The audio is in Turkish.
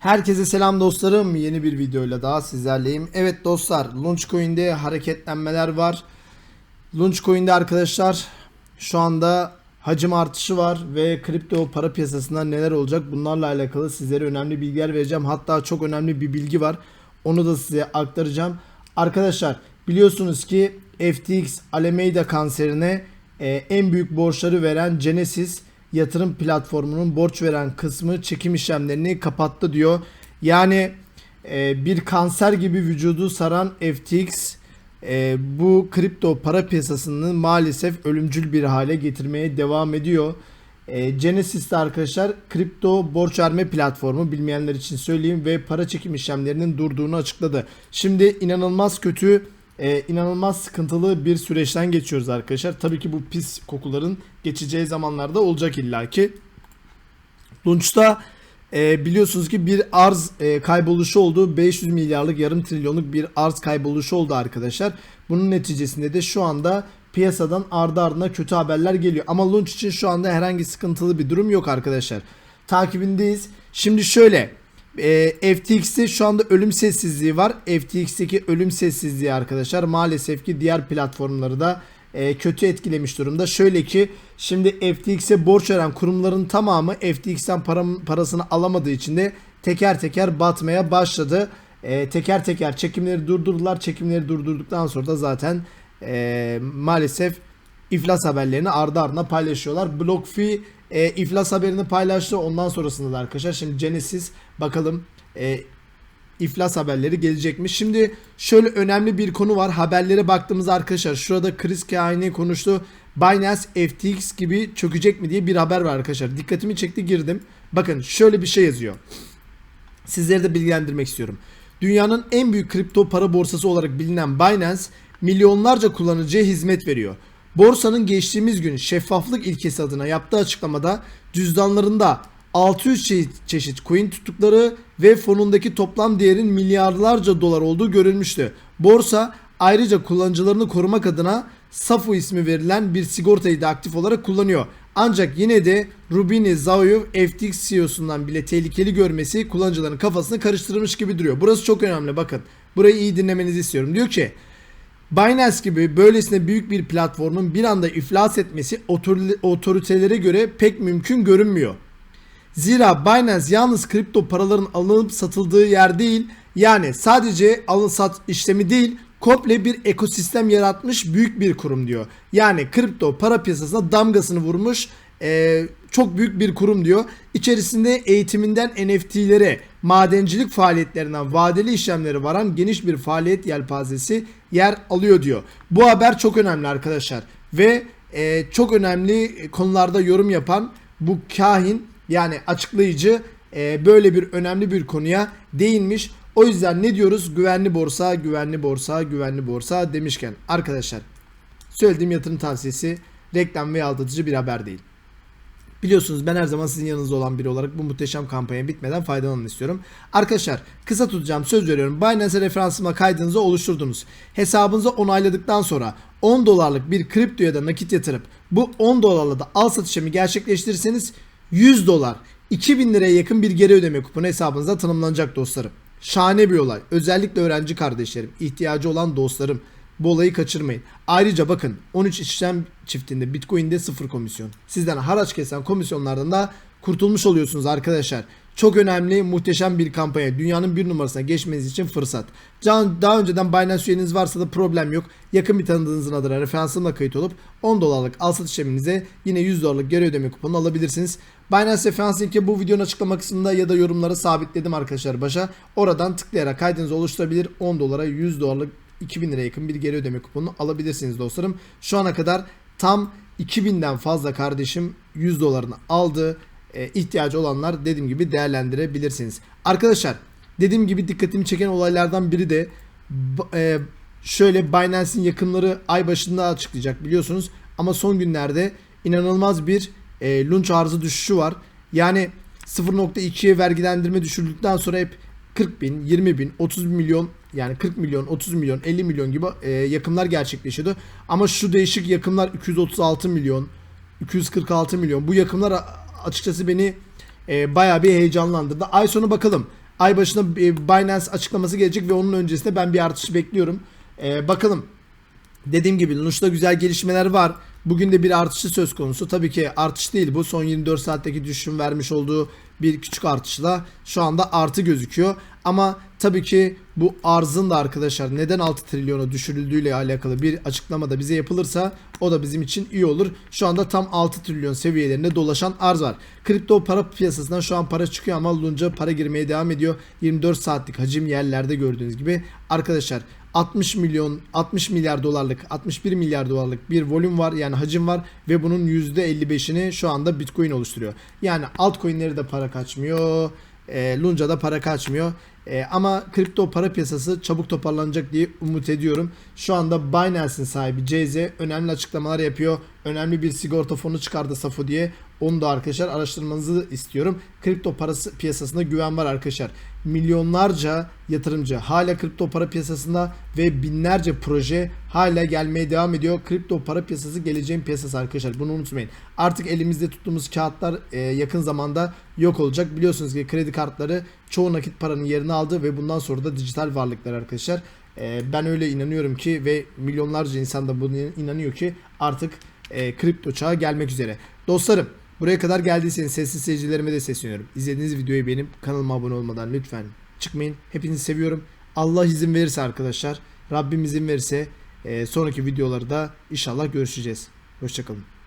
Herkese selam dostlarım. Yeni bir videoyla daha sizlerleyim. Evet dostlar, Launchcoin'de hareketlenmeler var. Launchcoin'de arkadaşlar şu anda hacim artışı var ve kripto para piyasasında neler olacak bunlarla alakalı sizlere önemli bilgiler vereceğim. Hatta çok önemli bir bilgi var. Onu da size aktaracağım. Arkadaşlar biliyorsunuz ki FTX Alameda kanserine e, en büyük borçları veren Genesis yatırım platformunun borç veren kısmı çekim işlemlerini kapattı diyor. Yani e, bir kanser gibi vücudu saran FTX e, bu kripto para piyasasını maalesef ölümcül bir hale getirmeye devam ediyor. E, Genesis de arkadaşlar kripto borç verme platformu bilmeyenler için söyleyeyim ve para çekim işlemlerinin durduğunu açıkladı. Şimdi inanılmaz kötü e, inanılmaz sıkıntılı bir süreçten geçiyoruz arkadaşlar. Tabii ki bu pis kokuların geçeceği zamanlarda olacak illaki. Lunch'ta e, biliyorsunuz ki bir arz e, kayboluşu oldu. 500 milyarlık yarım trilyonluk bir arz kayboluşu oldu arkadaşlar. Bunun neticesinde de şu anda piyasadan ardı ardına kötü haberler geliyor. Ama Launch için şu anda herhangi sıkıntılı bir durum yok arkadaşlar. Takibindeyiz. Şimdi şöyle e, FTX'te şu anda ölüm sessizliği var. FTX'teki ölüm sessizliği arkadaşlar maalesef ki diğer platformları da e, kötü etkilemiş durumda. Şöyle ki şimdi FTX'e borç veren kurumların tamamı FTX'ten param, parasını alamadığı için de teker teker batmaya başladı. E, teker teker çekimleri durdurdular. Çekimleri durdurduktan sonra da zaten e, maalesef iflas haberlerini ardı ardına paylaşıyorlar. BlockFi e, iflas haberini paylaştı. Ondan sonrasında da arkadaşlar şimdi Genesis bakalım e, iflas haberleri gelecekmiş. Şimdi şöyle önemli bir konu var. Haberlere baktığımızda arkadaşlar şurada Chris Kahane konuştu. Binance FTX gibi çökecek mi diye bir haber var arkadaşlar. Dikkatimi çekti girdim. Bakın şöyle bir şey yazıyor. Sizleri de bilgilendirmek istiyorum. Dünyanın en büyük kripto para borsası olarak bilinen Binance milyonlarca kullanıcıya hizmet veriyor. Borsanın geçtiğimiz gün şeffaflık ilkesi adına yaptığı açıklamada cüzdanlarında 600 çeşit, coin tuttukları ve fonundaki toplam değerin milyarlarca dolar olduğu görülmüştü. Borsa ayrıca kullanıcılarını korumak adına SAFU ismi verilen bir sigortayı da aktif olarak kullanıyor. Ancak yine de Rubini Zaoyev FTX CEO'sundan bile tehlikeli görmesi kullanıcıların kafasını karıştırmış gibi duruyor. Burası çok önemli bakın. Burayı iyi dinlemenizi istiyorum. Diyor ki Binance gibi böylesine büyük bir platformun bir anda iflas etmesi otor- otoritelere göre pek mümkün görünmüyor. Zira Binance yalnız kripto paraların alınıp satıldığı yer değil, yani sadece alın sat işlemi değil, komple bir ekosistem yaratmış büyük bir kurum diyor. Yani kripto para piyasasına damgasını vurmuş eee, çok büyük bir kurum diyor. İçerisinde eğitiminden NFT'lere, madencilik faaliyetlerinden vadeli işlemleri varan geniş bir faaliyet yelpazesi yer alıyor diyor. Bu haber çok önemli arkadaşlar ve eee, çok önemli konularda yorum yapan bu kahin yani açıklayıcı e, böyle bir önemli bir konuya değinmiş. O yüzden ne diyoruz? Güvenli borsa, güvenli borsa, güvenli borsa demişken arkadaşlar söylediğim yatırım tavsiyesi reklam ve aldatıcı bir haber değil. Biliyorsunuz ben her zaman sizin yanınızda olan biri olarak bu muhteşem kampanya bitmeden faydalanın istiyorum. Arkadaşlar kısa tutacağım söz veriyorum. Binance referansımla kaydınızı oluşturdunuz. Hesabınıza onayladıktan sonra 10 dolarlık bir kripto ya da nakit yatırıp bu 10 dolarla da al satış işlemi gerçekleştirirseniz 100 dolar 2000 liraya yakın bir geri ödeme kuponu hesabınıza tanımlanacak dostlarım. Şahane bir olay. Özellikle öğrenci kardeşlerim, ihtiyacı olan dostlarım bu olayı kaçırmayın. Ayrıca bakın 13 işlem çiftinde Bitcoin'de sıfır komisyon. Sizden haraç kesen komisyonlardan da kurtulmuş oluyorsunuz arkadaşlar. Çok önemli, muhteşem bir kampanya. Dünyanın bir numarasına geçmeniz için fırsat. Can, daha önceden Binance üyeniz varsa da problem yok. Yakın bir tanıdığınızın adına referansımla kayıt olup 10 dolarlık al satış işleminize yine 100 dolarlık geri ödeme kuponu alabilirsiniz. Binance referans linki bu videonun açıklama kısmında ya da yorumlara sabitledim arkadaşlar başa. Oradan tıklayarak kaydınızı oluşturabilir. 10 dolara 100 dolarlık 2000 liraya yakın bir geri ödeme kuponunu alabilirsiniz dostlarım. Şu ana kadar tam 2000'den fazla kardeşim 100 dolarını aldı. E, ihtiyacı olanlar dediğim gibi değerlendirebilirsiniz. Arkadaşlar dediğim gibi dikkatimi çeken olaylardan biri de e, şöyle Binance'in yakınları ay başında açıklayacak biliyorsunuz. Ama son günlerde inanılmaz bir e, lunch arzı düşüşü var. Yani 0.2'ye vergilendirme düşürdükten sonra hep 40 bin, 20 bin, 30 milyon yani 40 milyon, 30 milyon, 50 milyon gibi e, yakımlar gerçekleşiyordu. Ama şu değişik yakımlar 236 milyon, 246 milyon. Bu yakımlar açıkçası beni e, bayağı bir heyecanlandırdı. Ay sonu bakalım. ay başına e, Binance açıklaması gelecek ve onun öncesinde ben bir artış bekliyorum. E, bakalım Dediğim gibi Lunch'ta güzel gelişmeler var. Bugün de bir artışı söz konusu. Tabii ki artış değil bu. Son 24 saatteki düşüşün vermiş olduğu bir küçük artışla şu anda artı gözüküyor. Ama tabii ki bu arzın da arkadaşlar neden 6 trilyona düşürüldüğüyle alakalı bir açıklama da bize yapılırsa o da bizim için iyi olur. Şu anda tam 6 trilyon seviyelerinde dolaşan arz var. Kripto para piyasasından şu an para çıkıyor ama Lunca para girmeye devam ediyor. 24 saatlik hacim yerlerde gördüğünüz gibi. Arkadaşlar 60 milyon 60 milyar dolarlık 61 milyar dolarlık bir volüm var yani hacim var ve bunun %55'ini şu anda Bitcoin oluşturuyor. Yani altcoin'leri de para kaçmıyor. E, Lunca'da para kaçmıyor. E, ama kripto para piyasası çabuk toparlanacak diye umut ediyorum. Şu anda Binance'in sahibi CZ önemli açıklamalar yapıyor. Önemli bir sigorta fonu çıkardı Safo diye. Onu da arkadaşlar araştırmanızı istiyorum. Kripto parası piyasasında güven var arkadaşlar. Milyonlarca yatırımcı hala kripto para piyasasında ve binlerce proje hala gelmeye devam ediyor. Kripto para piyasası geleceğin piyasası arkadaşlar. Bunu unutmayın. Artık elimizde tuttuğumuz kağıtlar e, yakın zamanda yok olacak. Biliyorsunuz ki kredi kartları çoğu nakit paranın yerini aldı ve bundan sonra da dijital varlıklar arkadaşlar. E, ben öyle inanıyorum ki ve milyonlarca insan da buna inanıyor ki artık e, kripto çağı gelmek üzere. Dostlarım buraya kadar geldiyseniz sessiz seyircilerime de sesleniyorum. İzlediğiniz videoyu beğenip kanalıma abone olmadan lütfen çıkmayın. Hepinizi seviyorum. Allah izin verirse arkadaşlar Rabbim izin verirse e, sonraki videolarda inşallah görüşeceğiz. Hoşçakalın.